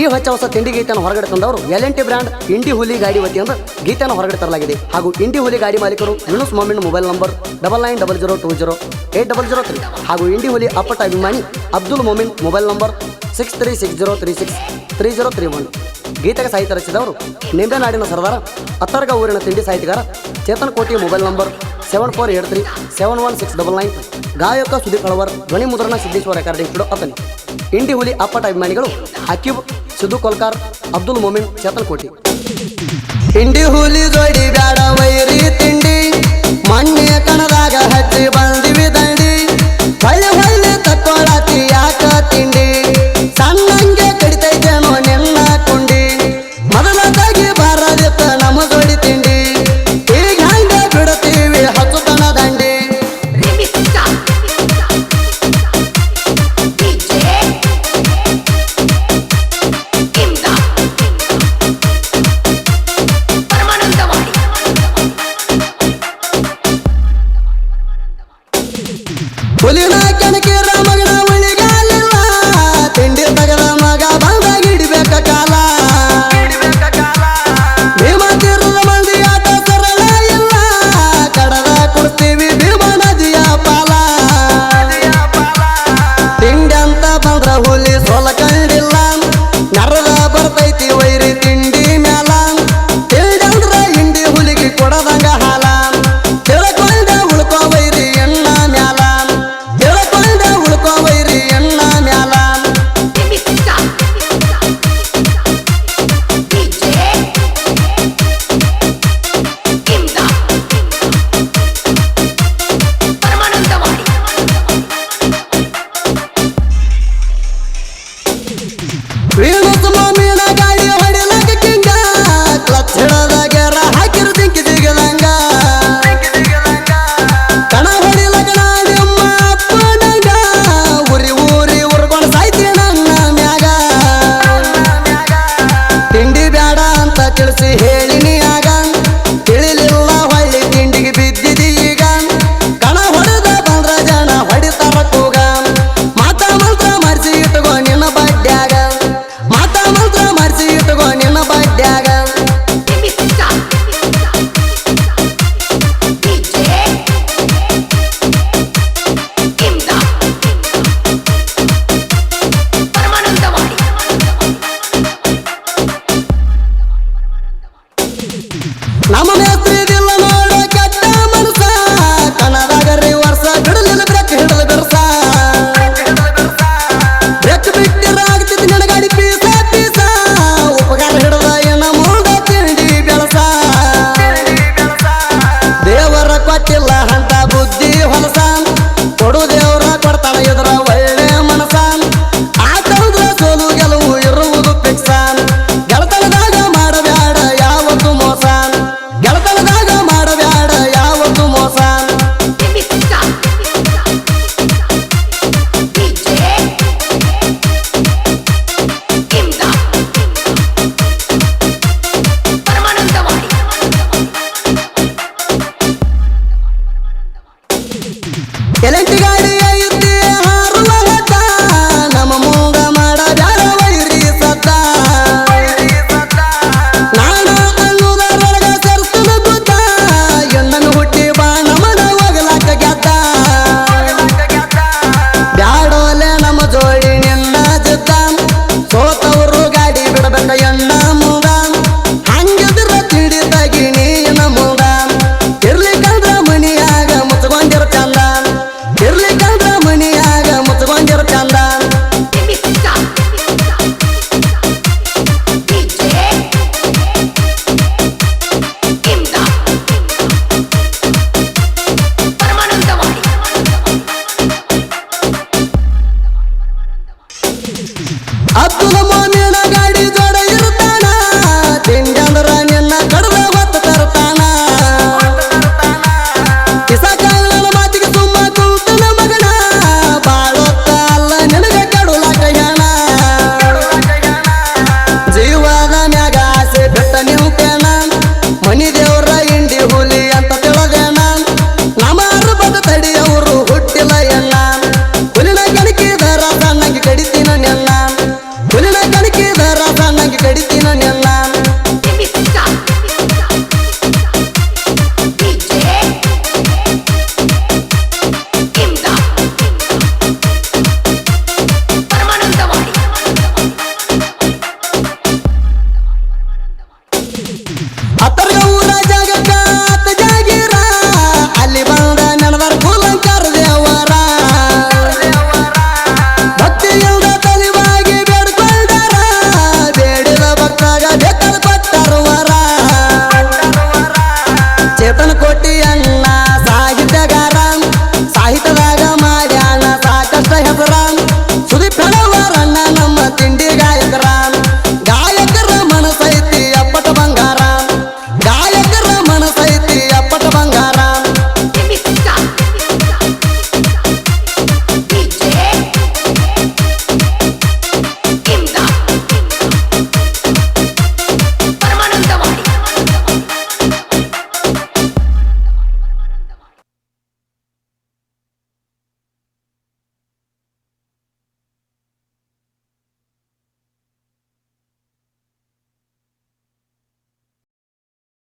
ಈ ಹೊಚ್ಚ ಹೊಸ ತಿಂಡಿ ಗೀತೆಯನ್ನು ಹೊರಗಡೆ ತಂದವರು L N T brand Indi ಹುಲಿ ಗಾಡಿ ವತಿಯಿಂದ ಗೀತೆಯನ್ನು ಹೊರಗಡೆ ತರಲಾಗಿದೆ. ಹಾಗೂ ಇಂಡಿ ಹುಲಿ ಗಾಡಿ ಮಾಲೀಕರು Yunus Momin mobile number double nine double zero two zero eight double zero three ಹಾಗೂ ಇಂಡಿ ಹುಲಿ ಅಪ್ಪಟ ಅಭಿಮಾನಿ Abdul Momin mobile number six three six zero three six three zero three one ಗೀತೆಗೆ ಸಾಹಿತ್ಯ ರಚಿಸಿದವರು ನಿಂಬೆನಾಡಿನ ಸರ್ದಾರ ಅತ್ತರ್ಗ ಊರಿನ ತಿಂಡಿ ಸಾಹಿತಿಗಾರ Chetan Koti mobile number seven four eight three seven one six double nine ಗಾಯಕ ಸುದೀಪ್ ಕಳವರ್ ಧ್ವನಿ ಮುದ್ರಣ ಸಿದ್ದೇಶ್ವರ ರೆಕಾರ್ಡಿಂಗ್ ಸ್ಟುಡಿಯೋ ಇಂಡಿ ಹುಲಿ ಅಪ್ಪಟ ಅಭಿಮಾನಿಗಳು ಅಕ್ಯೂಬ್ ಸಿದ್ದು ಕೊಲ್ಕಾರ್ ಅಬ್ದುಲ್ ಮೊಮಿನ್ ಚೇತನ್ ಕೋಟಿ. ಇಂಡಿ ಹುಲಿ ಜೋಡಿ ಬ್ಯಾ me quiera